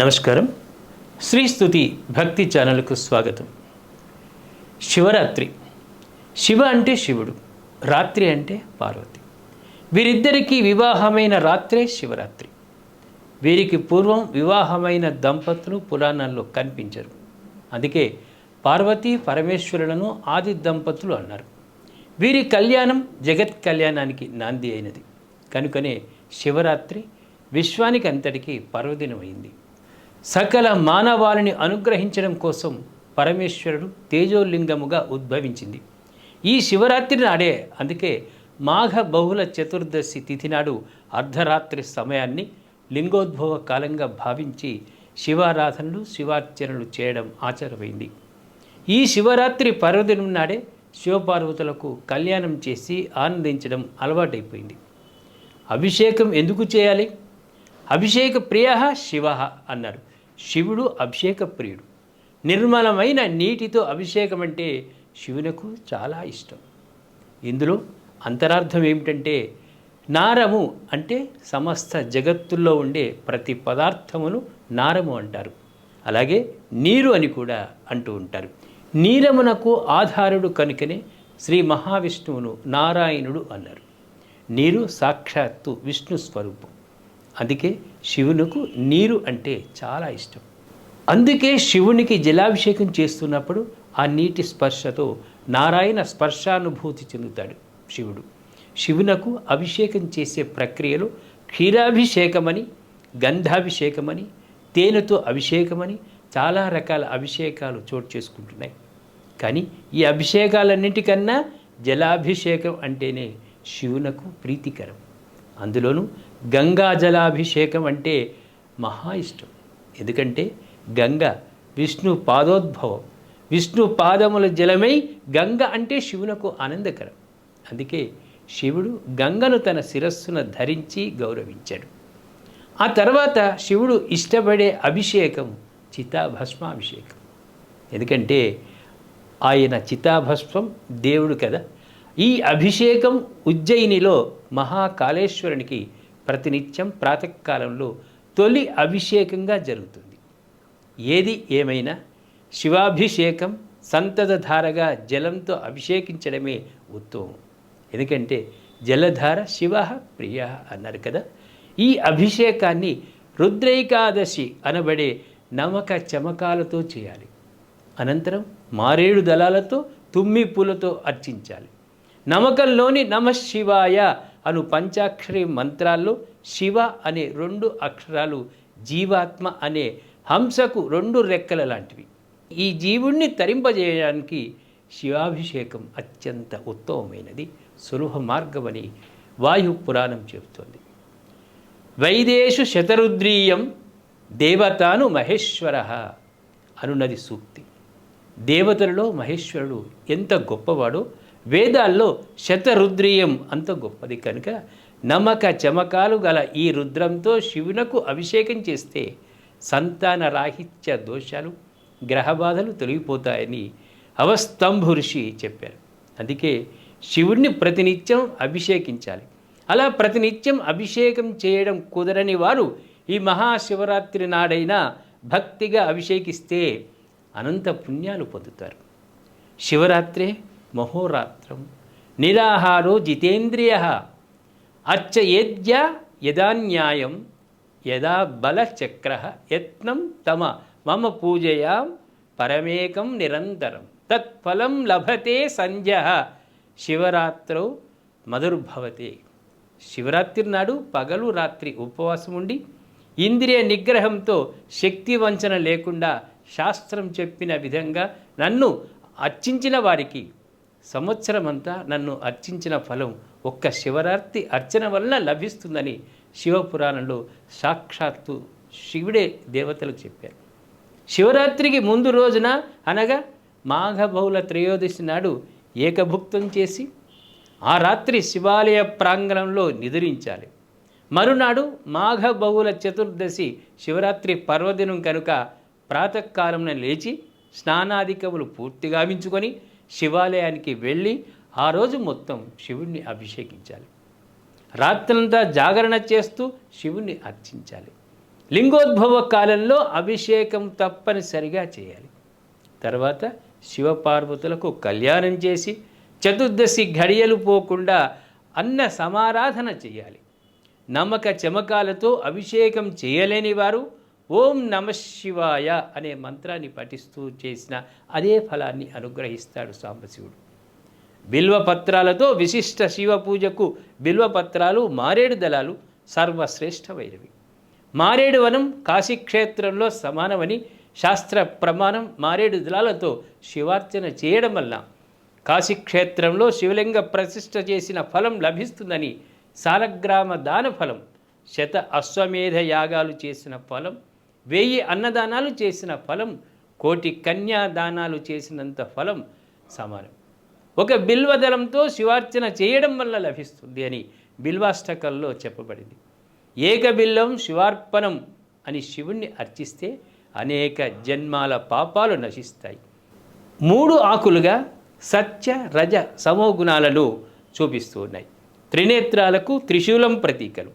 నమస్కారం. శ్రీ స్తుతి భక్తి ఛానల్కు స్వాగతం. శివరాత్రి. శివ అంటే శివుడు రాత్రి అంటే పార్వతి. వీరిద్దరికీ వివాహమైన రాత్రే శివరాత్రి. వీరికి పూర్వం వివాహమైన దంపతులు పురాణాల్లో కనిపించరు. అందుకే పార్వతీ పరమేశ్వరులను ఆది దంపతులు అన్నారు. వీరి కళ్యాణం జగత్ కళ్యాణానికి నాంది అయినది. కనుకనే శివరాత్రి విశ్వానికి అంతటికీ పర్వదినమైంది. సకల మానవాళిని అనుగ్రహించడం కోసం పరమేశ్వరుడు తేజోలింగముగా ఉద్భవించింది. ఈ శివరాత్రి నాడే అందుకే మాఘ బహుళ చతుర్దశి తిథి నాడు అర్ధరాత్రి సమయాన్ని లింగోద్భవ కాలంగా భావించి శివారాధనలు శివార్చనలు చేయడం ఆచారమైంది. ఈ శివరాత్రి పర్వదినం నాడే శివపార్వతులకు కళ్యాణం చేసి ఆనందించడం అలవాటైపోయింది. అభిషేకం ఎందుకు చేయాలి? అభిషేక ప్రియ శివ అన్నారు. శివుడు అభిషేక ప్రియుడు నిర్మలమైన నీటితో అభిషేకం అంటే శివునకు చాలా ఇష్టం. ఇందులో అంతరార్థం ఏమిటంటే నారము అంటే సమస్త జగత్తుల్లో ఉండే ప్రతి పదార్థమును నారము అంటారు. అలాగే నీరు అని కూడా అంటూ ఉంటారు. నీరమునకు ఆధారుడు కనుకనే శ్రీ మహావిష్ణువును నారాయణుడు అన్నారు. నీరు సాక్షాత్తు విష్ణు స్వరూపం. అందుకే శివునకు నీరు అంటే చాలా ఇష్టం. అందుకే శివునికి జలాభిషేకం చేస్తున్నప్పుడు ఆ నీటి స్పర్శతో నారాయణ స్పర్శానుభూతి చెందుతాడు శివుడు. శివునకు అభిషేకం చేసే ప్రక్రియలో క్షీరాభిషేకమని గంధాభిషేకమని తేనెతో అభిషేకమని చాలా రకాల అభిషేకాలు చోటు చేసుకుంటున్నాయి. కానీ ఈ అభిషేకాలన్నింటికన్నా జలాభిషేకం అంటేనే శివునకు ప్రీతికరం. అందులోనూ గంగా జలాభిషేకం అంటే మహా ఇష్టం. ఎందుకంటే గంగ విష్ణు పాదోద్భవం. విష్ణు పాదముల జలమై గంగ అంటే శివునకు ఆనందకరం. అందుకే శివుడు గంగను తన శిరస్సున ధరించి గౌరవించాడు. ఆ తర్వాత శివుడు ఇష్టపడే అభిషేకం చితాభస్మాభిషేకం. ఎందుకంటే ఆయన చితాభస్మం దేవుడు కదా. ఈ అభిషేకం ఉజ్జయినిలో మహాకాళేశ్వరునికి ప్రతినిత్యం ప్రాతకాలంలో తొలి అభిషేకంగా జరుగుతుంది. ఏది ఏమైనా శివాభిషేకం సంతతధారగా జలంతో అభిషేకించడమే ఉత్తమం. ఎందుకంటే జలధార శివ ప్రియ అన్నారు కదా. ఈ అభిషేకాన్ని రుద్రైకాదశి అనబడే నమక చమకాలతో చేయాలి. అనంతరం మారేడు దళాలతో తుమ్మి పూలతో అర్చించాలి. నమకంలోని నమ శివాయ అను పంచాక్షరి మంత్రాల్లో శివ అనే రెండు అక్షరాలు జీవాత్మ అనే హంసకు రెండు రెక్కల లాంటివి. ఈ జీవుణ్ణి తరింపజేయడానికి శివాభిషేకం అత్యంత ఉత్తమమైనది సులభ మార్గమని వాయు పురాణం చెబుతోంది. వైదేశు శతరుద్రీయం దేవతాను మహేశ్వర అనున్నది సూక్తి. దేవతలలో మహేశ్వరుడు ఎంత గొప్పవాడో వేదాల్లో శతరుద్రీయం అంత గొప్పది కనుక నమ్మక చమకాలు గల ఈ రుద్రంతో శివునకు అభిషేకం చేస్తే సంతాన రాహిత్య దోషాలు గ్రహబాధలు తొలగిపోతాయని అవస్తంభు ఋషి చెప్పారు. అందుకే శివుణ్ణి ప్రతినిత్యం అభిషేకించాలి. అలా ప్రతినిత్యం అభిషేకం చేయడం కుదరని వారు ఈ మహాశివరాత్రి నాడైనా భక్తిగా అభిషేకిస్తే అనంత పుణ్యాలు పొందుతారు. శివరాత్రే మహోరాత్రం. నిరాహారో జితేంద్రియ. అర్చయేద్య యదా న్యాయం యదా బలచక్ర. యత్నం తమ. మమ పూజయా పరమేకం నిరంతరం. తత్ఫలం లభతే సంధ్య. శివరాత్రౌ మధుర్భవతే. శివరాత్రి నాడు పగలు రాత్రి ఉపవాసం ఉండి ఇంద్రియ నిగ్రహంతో శక్తి వంచన లేకుండా శాస్త్రం చెప్పిన విధంగా నన్ను అర్చించిన వారికి సంవత్సరమంతా నన్ను అర్చించిన ఫలం ఒక్క శివరాత్రి అర్చన వలన లభిస్తుందని శివపురాణంలో సాక్షాత్తు శివుడే దేవతలు చెప్పారు. శివరాత్రికి ముందు రోజున అనగా మాఘబౌల త్రయోదశి నాడు ఏకభుక్తం చేసి ఆ రాత్రి శివాలయ ప్రాంగణంలో నిద్రించాలి. మరునాడు మాఘ చతుర్దశి శివరాత్రి పర్వదినం కనుక ప్రాతకాలంలో లేచి స్నానాధికములు పూర్తిగా మించుకొని శివాలయానికి వెళ్ళి ఆ రోజు మొత్తం శివుణ్ణి అభిషేకించాలి. రాత్రంతా జాగరణ చేస్తూ శివుణ్ణి అర్చించాలి. లింగోద్భవ కాలంలో అభిషేకం తప్పనిసరిగా చేయాలి. తర్వాత శివపార్వతులకు కళ్యాణం చేసి చతుర్దశి ఘడియలు పోకుండా అన్న సమారాధన చేయాలి. నమ్మక చమకాలతో అభిషేకం చేయలేని వారు ఓం నమ శివాయ అనే మంత్రాన్ని పఠిస్తూ చేసిన అదే ఫలాన్ని అనుగ్రహిస్తాడు సాంబశివుడు. బిల్వపత్రాలతో విశిష్ట శివ పూజకు బిల్వపత్రాలు మారేడు దళాలు సర్వశ్రేష్టమైనవి. మారేడు వనం కాశీక్షేత్రంలో సమానమని శాస్త్ర ప్రమాణం మారేడు దళాలతో శివార్చన చేయడం వల్ల కాశీక్షేత్రంలో శివలింగ ప్రతిష్ట చేసిన ఫలం లభిస్తుందని సాలగ్రామ దాన ఫలం శత అశ్వమేధ యాగాలు చేసిన ఫలం వెయ్యి అన్నదానాలు చేసిన ఫలం కోటి కన్యాదానాలు చేసినంత ఫలం సమానం. ఒక బిల్వదలంతో శివార్చన చేయడం వల్ల లభిస్తుంది అని బిల్వాష్టకంలో చెప్పబడింది. ఏకబిల్లం శివార్పణం అని శివుణ్ణి అర్చిస్తే అనేక జన్మాల పాపాలు నశిస్తాయి. మూడు ఆకులుగా సత్య రజ సమోగుణాలను చూపిస్తూ ఉన్నాయి. త్రినేత్రాలకు త్రిశూలం ప్రతీకలు.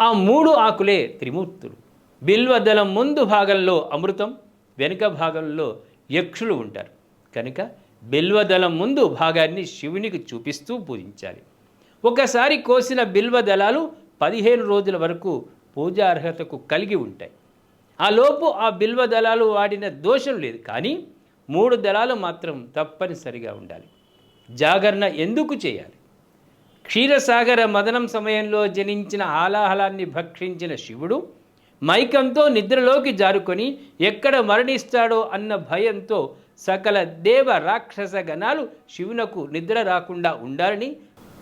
ఆ మూడు ఆకులే త్రిమూర్తులు. బిల్వదళం ముందు భాగంలో అమృతం వెనుక భాగంలో యక్షులు ఉంటారు. కనుక బిల్వదళం ముందు భాగాన్ని శివునికి చూపిస్తూ పూజించాలి. ఒకసారి కోసిన బిల్వదళాలు పదిహేను రోజుల వరకు పూజార్హతకు కలిగి ఉంటాయి. ఆ లోపు ఆ బిల్వ దళాలు వాడిన దోషం లేదు. కానీ మూడు దళాలు మాత్రం తప్పనిసరిగా ఉండాలి. జాగరణ ఎందుకు చేయాలి? క్షీరసాగర మదనం సమయంలో జనించిన ఆలాహలాన్ని భక్షించిన శివుడు మైకంతో నిద్రలోకి జారుకొని ఎక్కడ మరణిస్తాడో అన్న భయంతో సకల దేవ రాక్షస గణాలు శివునకు నిద్ర రాకుండా ఉండాలని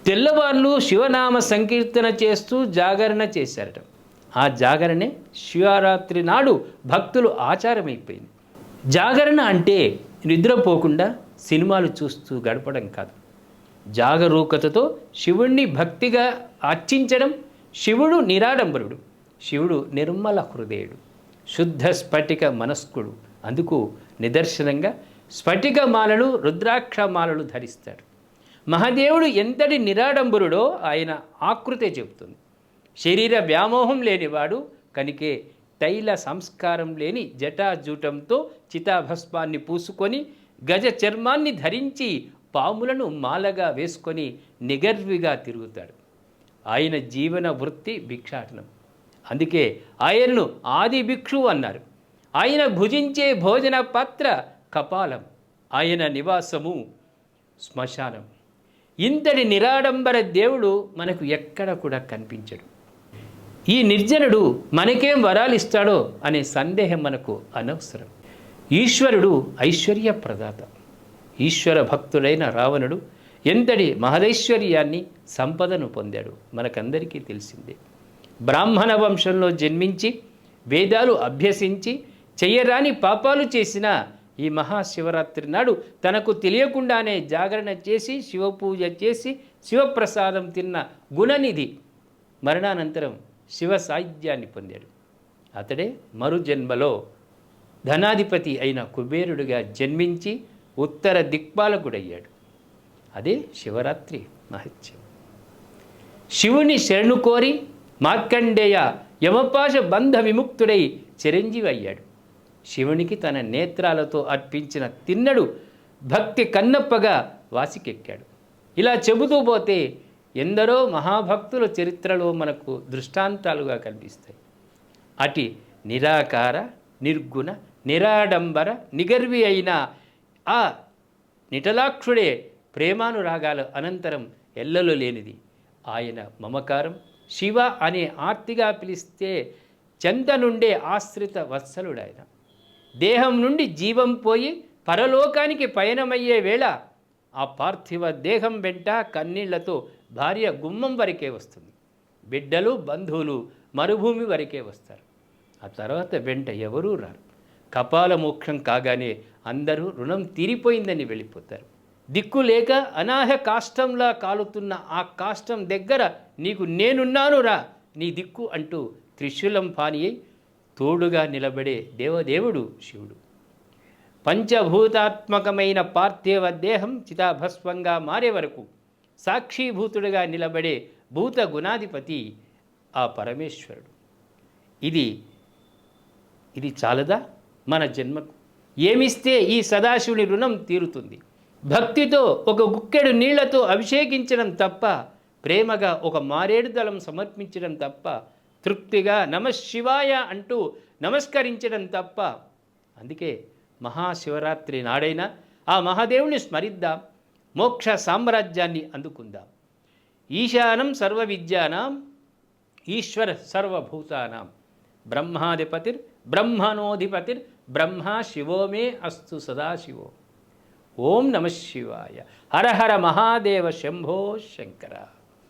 తెల్లవార్లు శివనామ సంకీర్తన చేస్తూ జాగరణ చేశారట. ఆ జాగరణే శివరాత్రి నాడు భక్తులు ఆచారమైపోయింది. జాగరణ అంటే నిద్రపోకుండా సినిమాలు చూస్తూ గడపడం కాదు. జాగరూకతతో శివుణ్ణి భక్తిగా అర్చించడం శివుడు నిరాడంబరుడు. శివుడు నిర్మల హృదయుడు శుద్ధ స్ఫటిక మనస్కుడు. అందుకు నిదర్శనంగా స్ఫటిక మాలలు రుద్రాక్ష మాలలు ధరిస్తాడు మహాదేవుడు ఎంతటి నిరాడంబరుడో ఆయన ఆకృతే చెబుతుంది. శరీర వ్యామోహం లేనివాడు కనుకే తైల సంస్కారం లేని జటాజూటంతో చితాభస్మాన్ని పూసుకొని గజ చర్మాన్ని ధరించి పాములను మాలగా వేసుకొని నిగర్విగా తిరుగుతాడు. ఆయన జీవన వృత్తి భిక్షాటనం. అందుకే ఆయనను ఆది భిక్షు అన్నారు. ఆయన భుజించే భోజన పాత్ర కపాలం ఆయన నివాసము శ్మశానం. ఇంతటి నిరాడంబర దేవుడు మనకు ఎక్కడ కూడా కనిపించడు. ఈ నిర్జనుడు మనకేం వరాలు ఇస్తాడో అనే సందేహం మనకు అనవసరం. ఈశ్వరుడు ఐశ్వర్య ప్రదాత. ఈశ్వర భక్తుడైన రావణుడు ఎంతటి మహదైశ్వర్యాన్ని సంపదను పొందాడు? మనకందరికీ తెలిసిందే. బ్రాహ్మణ వంశంలో జన్మించి వేదాలు అభ్యసించి చెయ్యరాని పాపాలు చేసిన ఈ మహాశివరాత్రి నాడు తనకు తెలియకుండానే జాగరణ చేసి శివపూజ చేసి శివప్రసాదం తిన్న గుణనిధి మరణానంతరం శివ సాహిత్యాన్ని పొందాడు. అతడే మరు జన్మలో ధనాధిపతి అయిన కుబేరుడిగా జన్మించి ఉత్తర దిక్పాలకుడయ్యాడు. అదే శివరాత్రి మహత్యం. శివుని శరణు కోరి మార్కండేయ యమపాశ బంధ విముక్తుడై చిరంజీవి అయ్యాడు. శివునికి తన నేత్రాలతో అర్పించిన తిన్నడు భక్తి కన్నప్పగా వాసికెక్కాడు. ఇలా చెబుతూ పోతే ఎందరో మహాభక్తుల చరిత్రలో మనకు దృష్టాంతాలుగా కనిపిస్తాయి. అటి నిరాకార నిర్గుణ నిరాడంబర నిగర్వి అయిన ఆ నిటలాక్షుడే ప్రేమానురాగాల అనంతరం ఎల్లలు లేనిది. ఆయన మమకారం శివ అనే ఆర్తిగా పిలిస్తే చెంత నుండే ఆశ్రిత వత్సలుడాయన. దేహం నుండి జీవం పోయి పరలోకానికి పయనమయ్యే వేళ ఆ పార్థివ దేహం వెంట కన్నీళ్ళతో భార్య గుమ్మం వరకే వస్తుంది. బిడ్డలు బంధువులు మరుభూమి వరకే వస్తారు. ఆ తర్వాత వెంట ఎవరూ రారు. కపాల మోక్షం కాగానే అందరూ రుణం తీరిపోయిందని వెళ్ళిపోతారు. దిక్కు లేక అనాహ కాష్టంలా కాలుతున్న ఆ కాష్టం దగ్గర నీకు నేనున్నాను రా. నీ దిక్కు అంటూ త్రిశూలం పాని అయి తోడుగా నిలబడే దేవదేవుడు శివుడు. పంచభూతాత్మకమైన పార్థివ దేహం చితాభస్వంగా మారే వరకు సాక్షీభూతుడుగా నిలబడే భూత గుణాధిపతి ఆ పరమేశ్వరుడు. ఇది ఇది చాలదా? మన జన్మకు. ఏమిస్తే ఈ సదాశివుని రుణం తీరుతుంది? భక్తితో ఒక గుక్కెడు నీళ్ళతో అభిషేకించడం తప్ప ప్రేమగా ఒక మారేడు దళం సమర్పించడం తప్ప తృప్తిగా నమశివాయ అంటూ నమస్కరించడం తప్ప. అందుకే మహాశివరాత్రి నాడైనా ఆ మహాదేవుని స్మరిద్దాం మోక్ష సామ్రాజ్యాన్ని అందుకుందాం. ఈశానం సర్వ విద్యానాం ఈశ్వర సర్వభూతానాం. బ్రహ్మాధిపతిర్ బ్రహ్మణోధిపతిర్ బ్రహ్మ శివో మే అస్తు సదాశివో ఓం నమ శివాయ. హర హర మహాదేవ శంభో శంకర.